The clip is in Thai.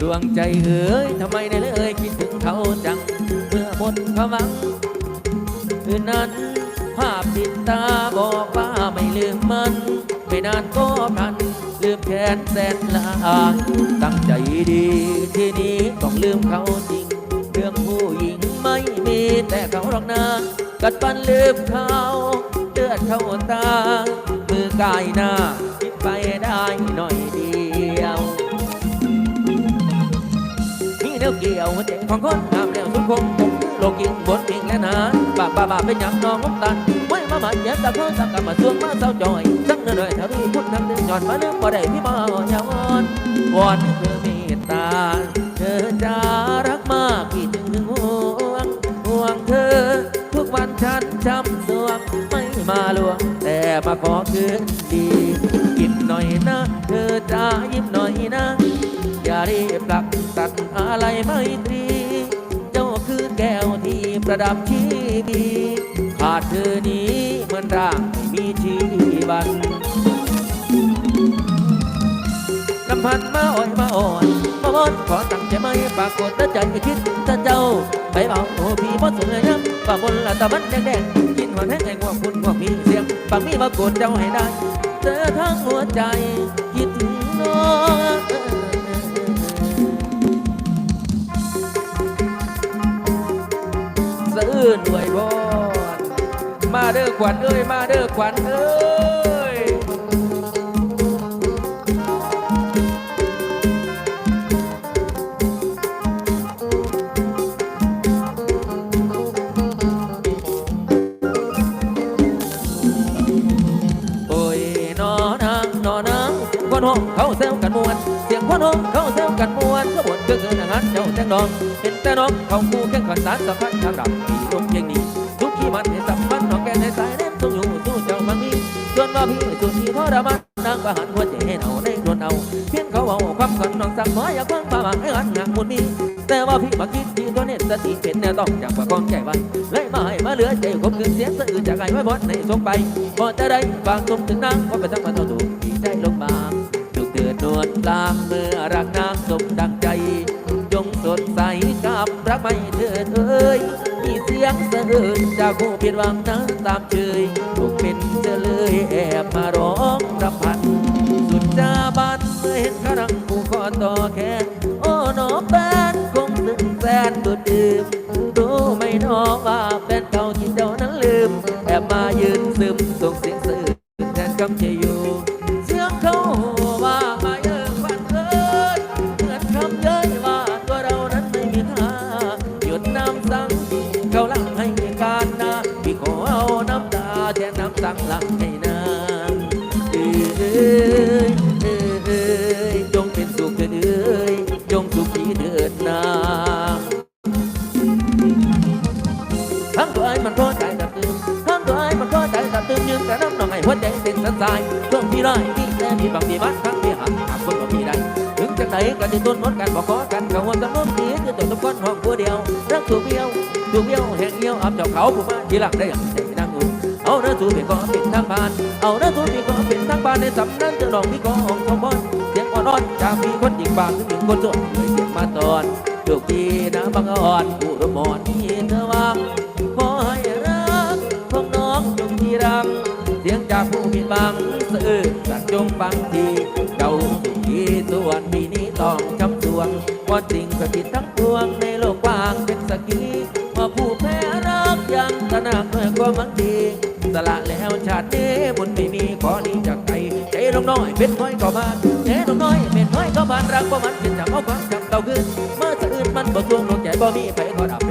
ดวงใจเอ๋ยทำไมได้เลยคิดถึงเขาจัง เมื่อหมดความหวังคืนนั้น ภาพติดตาบอกว่าไม่ลืมมัน ไม่นานก็พัน ลืมแค้นแสนลาตั้งใจดีทีนี้ต้องลืมเขาจริง เรื่องผู้หญิงไม่มีแต่เขาหรอกนะกัดฟันลืมเขาเลือดเข้าตามือกายหน้าคิดไปได้หน่อยดี มีแนวเกี่ยวหัวใจของคนงามแล้วสุดคงโลกิงบนปิงและนานบาบาบาเป็นหยังน้องมุกตันไม่มาบัดเย็บตะโพนตะกะมาสวงมาเศร้าจอยสักหน่อยถ้าพี่พูดทำถึงหย่อนมาเรื่องบ่ได้พี่มาอย่าวอนวอนเธอเมตตาเธอจะรักมากพี่จึงถึงห่วงห่วงเธอ ทุกวันฉันจำสวงไม่มาลวงแต่มาขอคืนดียิ้มหน่อยนะ เธอจะยิ้มหน่อยนะ อย่ารีบปลักตัดอะไรไม่ตรี เจ้าคือแก้วที่ประดับชีวีขาดเธอนี้เหมือนร่างมีชีวันลำพันมาอ่อยมาอ่อนมาบอนขอตั้งใจไม่ปรากฏแต่ใจไม่คิดถึงแต่เจ้า ไปเบาโอ้พี่บ่สวยนะป่าบนละตะวันแดงๆกินหัวแห้งไอ้ง่วงคุณง่วงมีเสียงปากมีมากดเจ้าให้ได้เจอทั้งหัวใจ อื้นหน่วยบอนมาเด้อขวัญเอ้ยมาเด้อขวัญเอ้ยโอ้ยนอนางนอนางเสียงคนห้องเขาแซวกันมวนเสียงคนห้องเขาแซวกันมวน ก็บ่นก็คืออาเจ้าแตงดองเห็นแต่น้องเขาคู่แข่งขันสารสัมพันธ์ทางดับที่ลมเพียงนี้ทุกที่มันให้สัมพันธ์น้องแกในสายเล่นต้องอยู่สู้เจ้ามันมีส่วนว่าพี่สุดที่ทรมานนางประหันหัวใจให้เอาในโดนเอาเพียงเขาเอาความฝันน้องสั่งหมออยากฟังป่าบางให้หันหักมุนมีแต่ว่าพี่มาคิดที่ตัวเน็ตสติเป็นแนวต้องจากว่าของใจไว้เลยมาให้มาเหลือใจคบคืนเสียงสะอื้นจากไอ้ไว้บดในสงไปพอจะได้ฟังสมถึงนางก็ไปทั้งมาต่อถูกดีใจลงมาลูกเตือนนวลลางเมื่อรักนางสมดังใจ จงสดใสกับรักไม่เถิดเอ้ยมีเสียงสะอื้นจากผู้เพียรหวังนั้นตามเชยถูกเป็นเจเลยแอบมาร้องรำพัน สุดจาบันเมื่อเห็นขานังผู้คอต่อแขนโอ้หนอแฟนคงซึ้งแสนดุดดื่มรู้ไม่นอว่าแฟนเก่าที่เจ้านั้นลืม แอบมายืนซึมส่งเสียงสื่อแทนคำเชย ให้นางเอ้ยเอ้ยเอ้ยจงเป็นสุขเถิดเอ้ยจงสุขีเถิดนาทั้งตัวไอ้มันพอใจตัดตื่นทั้งตัวไอ้มันพอใจตัดตื่นยืมแต่น้ำหนองไอ้หัวใจเต้นสันสายช่วงที่ร้ายที่แต่มีบางมีบ้านทั้งที่หักหากคนบ่มีใดถึงจากไหนก็จะต้นมดกันบอกขอกันเขาว่ากันน้มนี้คือตัวทุกคนห้องผู้เดียวรักถูกเบี้ยวถูกเบี้ยวแห่งเดียวอับเจ้าเขาผู้มาทีหลังได้อย่างใจนางงูเอาเนื้อ สูพี่ก็เป็นทางผ่าน เอาเนื้อสูพี่ก็เป็นทางผ่านในสำนักจะดองพี่ก็ห้องทองบอนเสียงอ่อนๆจากมีคนหญิงบางถึงหญิงคนสวยด้วยเสียงมาตอนลูกพี่นะบางอ่อนผู้รมอนที่เธอวางขอให้รักของน้องจงที่รังเสียงจากผู้ผิบังสะอื้นสักจงฟังทีเจ้าสุขีส่วนปีนี้ต้องจำสวงว่าสิ่งศักดิ์สิทธิ์ทั้งปวงในโลกกว้างเป็นสักขีมาผู้แพ้รักยังตระหนักด้วยความหวังดี น้อยเป็นน้อยก็บานใจลงน้อยเป็นน้อยก็บานรักบ่มันเป็นจากเอาความจำเก่าขึ้นเมื่อสะอื้นมันบ่ทวงลงใจบ่มีไปก็ดับ